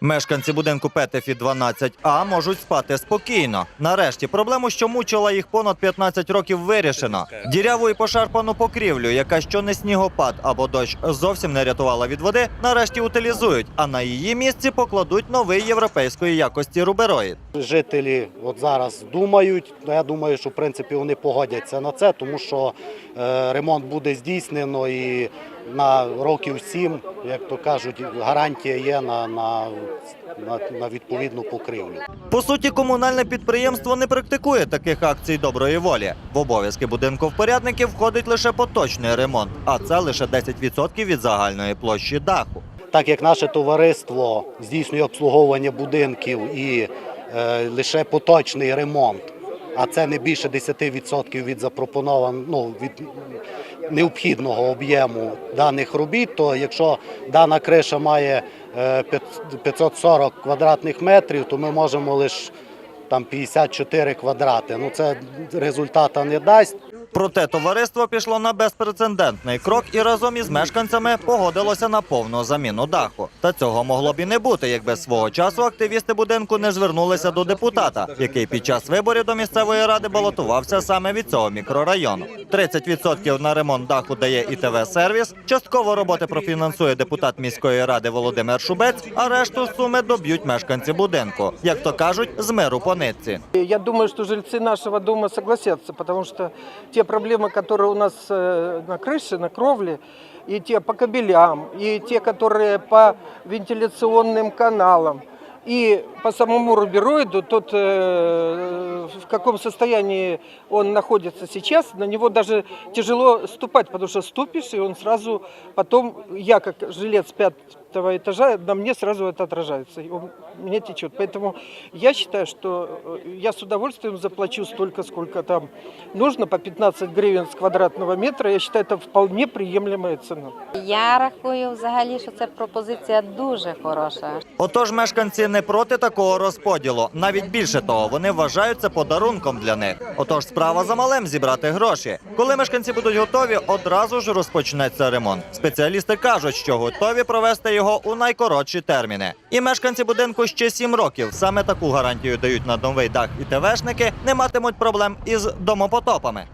Мешканці будинку Петефі 12А можуть спати спокійно. Нарешті проблему, що мучила їх понад 15 років, вирішено. Діряву і пошарпану покрівлю, яка що не снігопад або дощ зовсім не рятувала від води, нарешті утилізують, а на її місці покладуть новий європейської якості рубероїд. Жителі от зараз думають. Ну, Я думаю, що в принципі вони погодяться на це, тому що е, ремонт буде здійснено і на років сім, як то кажуть, гарантія є на, на, на, на відповідну покрівлю. По суті, комунальне підприємство не практикує таких акцій доброї волі. В обов'язки будинку впорядників входить лише поточний ремонт, а це лише 10% від загальної площі даху. Так як наше товариство здійснює обслуговування будинків і е, лише поточний ремонт, а це не більше 10% від запропонованого ну, від необхідного об'єму даних робіт, то якщо дана криша має е, п'ят- 540 квадратних метрів, то ми можемо лише там 54 квадрати. Ну це результата не дасть. Проте товариство пішло на безпрецедентний крок і разом із мешканцями погодилося на повну заміну даху. Та цього могло б і не бути, якби свого часу активісти будинку не звернулися до депутата, який під час виборів до місцевої ради балотувався саме від цього мікрорайону. 30% на ремонт даху дає ІТВ сервіс. Частково роботи профінансує депутат міської ради Володимир Шубець, а решту суми доб'ють мешканці будинку. Як то кажуть, з миру по нитці. Я думаю, что жильцы нашего дома согласятся, потому что те проблемы, которые у нас э, на крыше, на кровле, и те по кабелям, и те, которые по вентиляционным каналам, и по самому рубероиду, тот э, в каком состоянии он находится сейчас, на него даже тяжело ступать, потому что ступишь, и он сразу потом, я как жилец пятого этажа, на мне сразу это отражается, и он мне течет. Поэтому я считаю, что э, я с удовольствием заплачу столько, сколько там нужно, по 15 гривен с квадратного метра. Я считаю, это вполне приемлемая цена. Я рахую взагалі, що ця пропозиція дуже хороша. Отож, мешканці не проти такого розподілу. Навіть більше того, вони вважають це подарунком для них. Отож, справа за малим зібрати гроші. Коли мешканці будуть готові, одразу ж розпочнеться ремонт. Спеціалісти кажуть, що готові провести його у найкоротші терміни. І мешканці будинку ще сім років. Саме таку гарантію дають на новий дах і ТВшники, не матимуть проблем із домопотопами.